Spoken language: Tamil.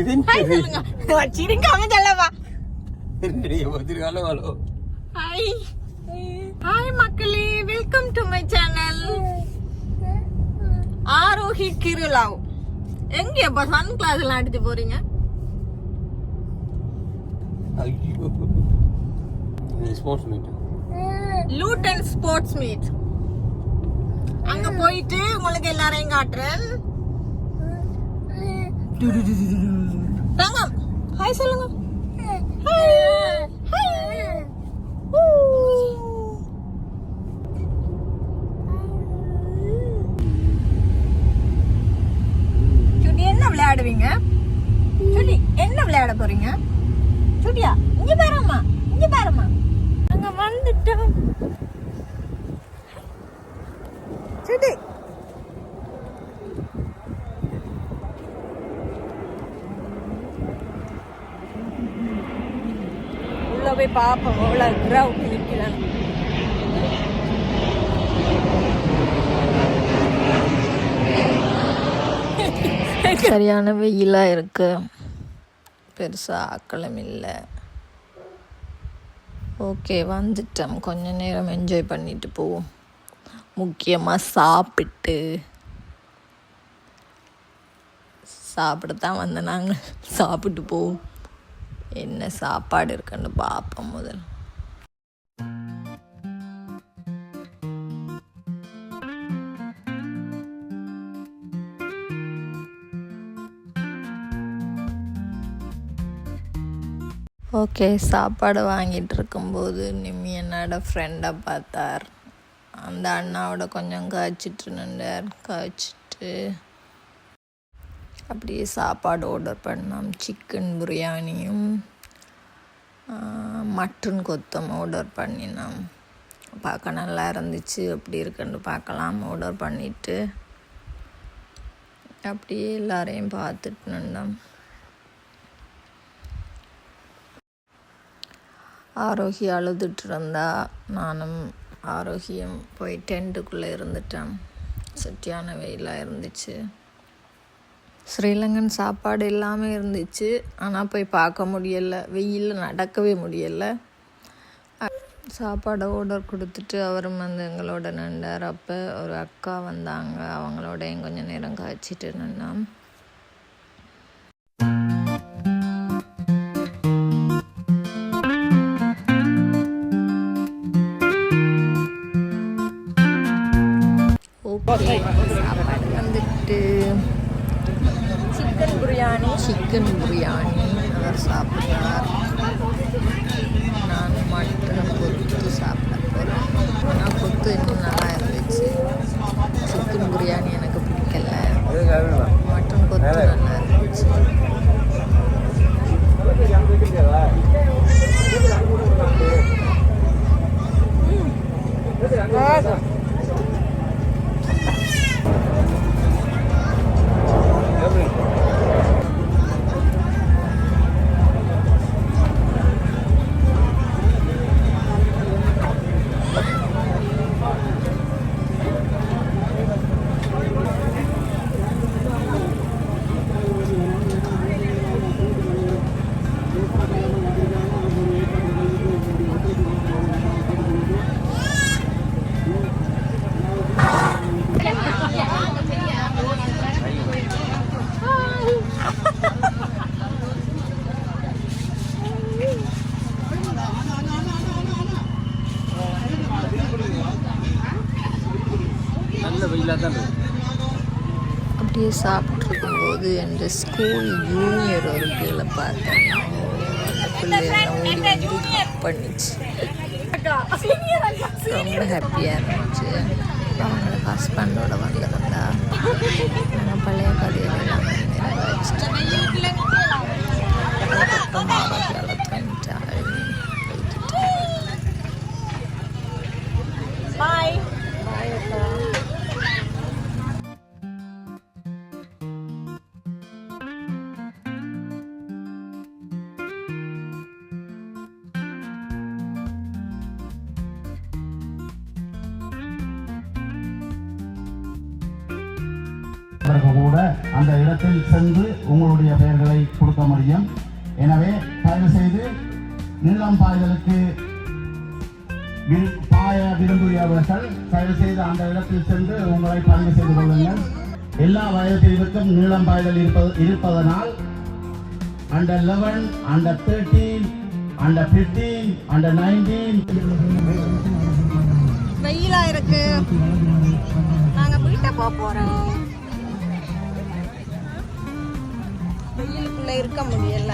இது ஹாய் சொல்லுங்க சிரிக்காம சொல்லவா ஹலோ ஹாய் ஹாய் மக்களே welcome to my channel Aarohi கிருலாவ் எங்க இப்ப சன் கிளாஸ் எல்லாம் அடிச்சு போறீங்க ஐயோ ஸ்போர்ட்ஸ் மீட் லூட்டன் ஸ்போர்ட்ஸ் மீட் அங்க போயிட்டு உங்களுக்கு எல்லாரையும் காட்டுறேன் தங்கம் ஹாய் சொல்லுங்க. என்ன விளையாடுவீங்க? சுட்டி என்ன விளையாட போறீங்க? சுட்டியா இங்க பாரும்மா இங்க பாரும்மா. அங்க வந்துட்டோம். சுட்டி போய் பாப்போம் எவ்வளவு கிரவுண்ட் நிக்கிறாங்க சரியான வெயிலாக இருக்கு. பெருசாக ஆக்களம் இல்லை. ஓகே வந்துட்டோம். கொஞ்ச நேரம் என்ஜாய் பண்ணிட்டு போவோம். முக்கியமாக சாப்பிட்டு. சாப்பிடத்தான் வந்த நாங்கள் சாப்பிட்டு போவோம். என்ன சாப்பாடு இருக்குன்னு பார்ப்போம் முதல். ஓகே சாப்பாடு வாங்கிட்டு இருக்கும்போது நிம்மி என்னோட ஃப்ரெண்டை பார்த்தார். அந்த அண்ணாவோட கொஞ்சம் காய்ச்சிட்டு நின்றார். காய்ச்சிட்டு அப்படியே சாப்பாடு ஆர்டர் பண்ணோம். சிக்கன் பிரியாணியும் மட்டன் கொத்தம் ஆர்டர் பண்ணினோம். பார்க்க நல்லா இருந்துச்சு. எப்படி இருக்குன்னு பார்க்கலாம். ஆர்டர் பண்ணிவிட்டு அப்படியே எல்லாரையும் பார்த்துட்டு நின்றோம் ஆரோக்கிய அழுதுட்டு இருந்தா நானும் ஆரோக்கியம் போய் டென்ட்டுக்குள்ளே இருந்துட்டேன் சுட்டியான வெயிலாக இருந்துச்சு. ஸ்ரீலங்கன் சாப்பாடு எல்லாமே இருந்துச்சு. ஆனால் போய் பார்க்க முடியலை. வெயிலில் நடக்கவே முடியலை. சாப்பாடை ஆர்டர் கொடுத்துட்டு அவரும் வந்து எங்களோட நின்றார் அப்போ ஒரு அக்கா வந்தாங்க. அவங்களோடையும் கொஞ்சம் நேரம் காய்ச்சிட்டு நின்னோம். ஓகே சாப்பாடு வந்துட்டு சிக்கன் பிரியாணி சிக்கன் பிரியாணி அவர் சாப்பிட்றார் நல்ல வெயிலாக தான் இருக்கு அப்படியே சாப்பிட்ருக்கும்போது என்ற ஸ்கூல் ஜூனியர் ஒரு கீழே பார்த்தேன் அந்த பிள்ளை ஓடி வந்து ஹக் பண்ணிச்சு. ரொம்ப ஹாப்பியாக இருந்துச்சு. அவங்களோட ஹஸ்பண்டோட வந்திருந்தா பழைய கதையெல்லாம் நிறைவேற்றிட்டு பிறகு கூட அந்த இடத்தில் சென்று உங்களுடைய பெயர்களை கொடுக்க முடியும். எனவே தயவு செய்து நீளம் பாய்தலுக்கு வி- பாய விரும்புகிறவர்கள் தயவு செய்து அந்த இடத்தில் சென்று உங்களை பதிவு செய்து கொள்ளுங்கள். எல்லா வயது பிரிவுக்கும் நீளம் பாய்தல் இருப்பது இருப்பதனால் under eleven under thirteen under fifteen under nineteen வெயிலா இருக்கு. நாங்க வீட்டை போறோம். வெயிலுக்குள்ள இருக்க முடியல.